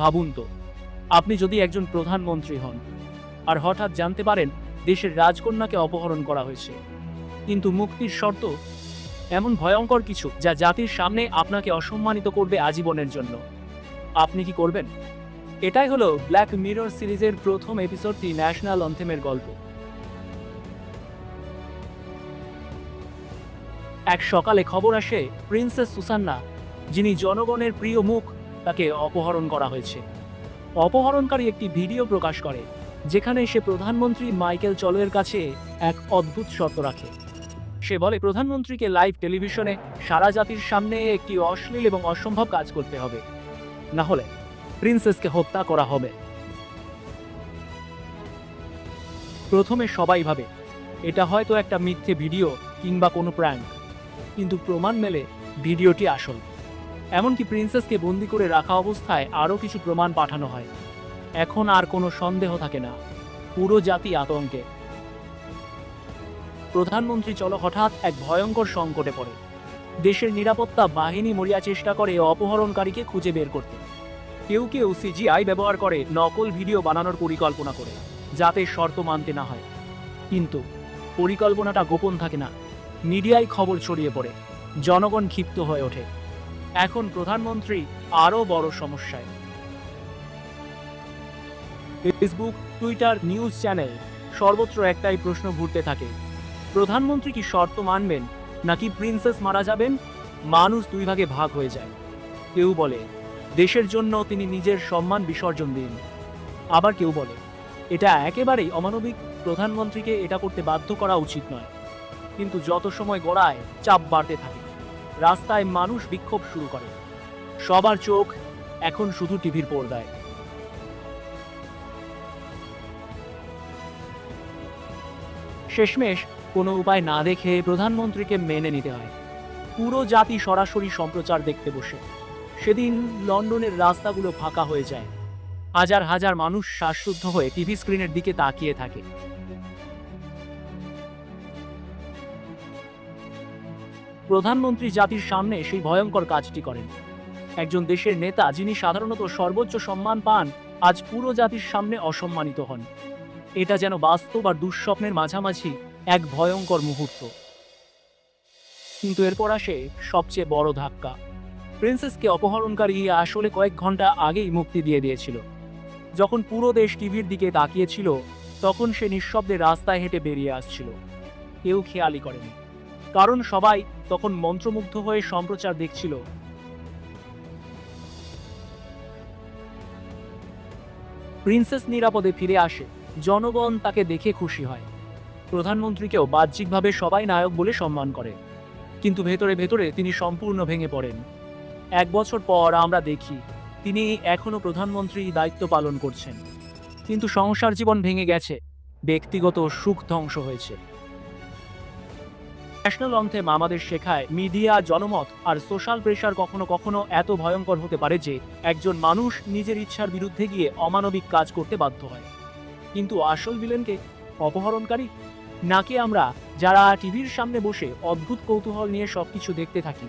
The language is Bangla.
ভাবুন তো, আপনি যদি একজন প্রধানমন্ত্রী হন আর হঠাৎ জানতে পারেন দেশের রাজকন্যাকে অপহরণ করা হয়েছে, কিন্তু মুক্তির শর্ত এমন ভয়ঙ্কর কিছু যা জাতির সামনে আপনাকে অসম্মানিত করবে আজীবনের জন্য। আপনি কি করবেন? এটাই হলো ব্ল্যাক মিরর সিরিজের প্রথম এপিসোডটি ন্যাশনাল অন্থেমের গল্প। এক সকালে খবর আসে প্রিন্সেস সুসান্না যিনি জনগণের প্রিয় মুখ তাকে অপহরণ করা হয়েছে। অপহরণকারী একটি ভিডিও প্রকাশ করে, যেখানে সে প্রধানমন্ত্রী মাইকেল চলোয়ের কাছে এক অদ্ভুত শর্ত রাখে। সে বলে, প্রধানমন্ত্রীকে লাইভ টেলিভিশনে সারা জাতির সামনে একটি অশ্লীল এবং অসম্ভব কাজ করতে হবে। না হলে প্রিন্সেসকে হত্যা করা হবে। প্রথমে সবাই ভাবে, এটা হয়তো একটা মিথ্যে ভিডিও কিংবা কোনো প্র্যাঙ্ক কিন্তু প্রমাণ মেলে ভিডিওটি আসল। এমনকি প্রিন্সেসকে বন্দি করে রাখা অবস্থায় আরও কিছু প্রমাণ পাঠানো হয়। এখন আর কোনো সন্দেহ থাকে না। পুরো জাতি আতঙ্কে। প্রধানমন্ত্রী চলো হঠাৎ এক ভয়ঙ্কর সংকটে পড়ে। দেশের নিরাপত্তা বাহিনী মরিয়া চেষ্টা করে অপহরণকারীকে খুঁজে বের করতে। কেউ কেউ সিজিআই ব্যবহার করে নকল ভিডিও বানানোর পরিকল্পনা করে, যাতে শর্ত মানতে না হয়। কিন্তু পরিকল্পনাটা গোপন থাকে না। মিডিয়ায় খবর ছড়িয়ে পড়ে। জনগণ ক্ষিপ্ত হয়ে ওঠে। এখন প্রধানমন্ত্রী আরও বড় সমস্যায়। ফেসবুক টুইটার নিউজ চ্যানেল সর্বত্র একটাই প্রশ্ন ঘুরতে থাকে। প্রধানমন্ত্রী কি শর্ত মানবেন, নাকি প্রিন্সেস মারা যাবেন? মানুষ দুই ভাগে ভাগ হয়ে যায়। কেউ বলে, দেশের জন্য তিনি নিজের সম্মান বিসর্জন দিন। আবার কেউ বলে, এটা একেবারেই অমানবিক, প্রধানমন্ত্রীকে এটা করতে বাধ্য করা উচিত নয়। কিন্তু যত সময় গড়ায়, চাপ বাড়তে থাকে। রাস্তায় মানুষ বিক্ষোভ শুরু করে। সবার চোখ এখন শুধু টিভির পর্দায়। শেষমেশ কোনো উপায় না দেখে প্রধানমন্ত্রীকে মেনে নিতে হয়। পুরো জাতি সরাসরি সম্প্রচার দেখতে বসে। সেদিন লন্ডনের রাস্তাগুলো ফাঁকা হয়ে যায়। হাজার হাজার মানুষ শ্বাসরুদ্ধ হয়ে টিভি স্ক্রিনের দিকে তাকিয়ে থাকে। প্রধানমন্ত্রী জাতির সামনে সেই ভয়ঙ্কর কাজটি করেন। একজন দেশের নেতা যিনি সাধারণত সর্বোচ্চ সম্মান পান, আজ পুরো জাতির সামনে অসম্মানিত হন। এটা যেন বাস্তব আর দুঃস্বপ্নের মাঝামাঝি এক ভয়ঙ্কর মুহূর্ত। কিন্তু এরপর আসে সবচেয়ে বড় ধাক্কা। প্রিন্সেসকে অপহরণকারী আসলে কয়েক ঘণ্টা আগেই মুক্তি দিয়ে দিয়েছিল। যখন পুরো দেশ টিভির দিকে তাকিয়েছিল, তখন সে নিঃশব্দে রাস্তায় হেঁটে বেরিয়ে আসছিল। কেউ খেয়ালই করেনি। কারণ সবাই তখন মন্ত্রমুগ্ধ হয়ে সম্প্রচার দেখছিল। প্রিন্সেস নিরাপদে ফিরে আসে। জনগণ তাকে দেখে খুশি হয়। প্রধানমন্ত্রীকেও বাহ্যিকভাবে সবাই নায়ক বলে সম্মান করে। কিন্তু ভেতরে ভেতরে তিনি সম্পূর্ণ ভেঙে পড়েন। এক বছর পর আমরা দেখি, তিনি এখনও প্রধানমন্ত্রী দায়িত্ব পালন করছেন। কিন্তু সংসার জীবন ভেঙে গেছে। ব্যক্তিগত সুখ ধ্বংস হয়েছে। ন্যাশনাল অন্থেম আমাদের শেখায় মিডিয়া জনমত আর সোশ্যাল প্রেশার কখনো কখনো এত ভয়ঙ্কর হতে পারে যে একজন মানুষ নিজের ইচ্ছার বিরুদ্ধে গিয়ে অমানবিক কাজ করতে বাধ্য হয়। কিন্তু আসল বিলেনকে অপহরণকারী? নাকি আমরা যারা টিভির সামনে বসে অদ্ভুত কৌতূহল নিয়ে সবকিছু দেখতে থাকি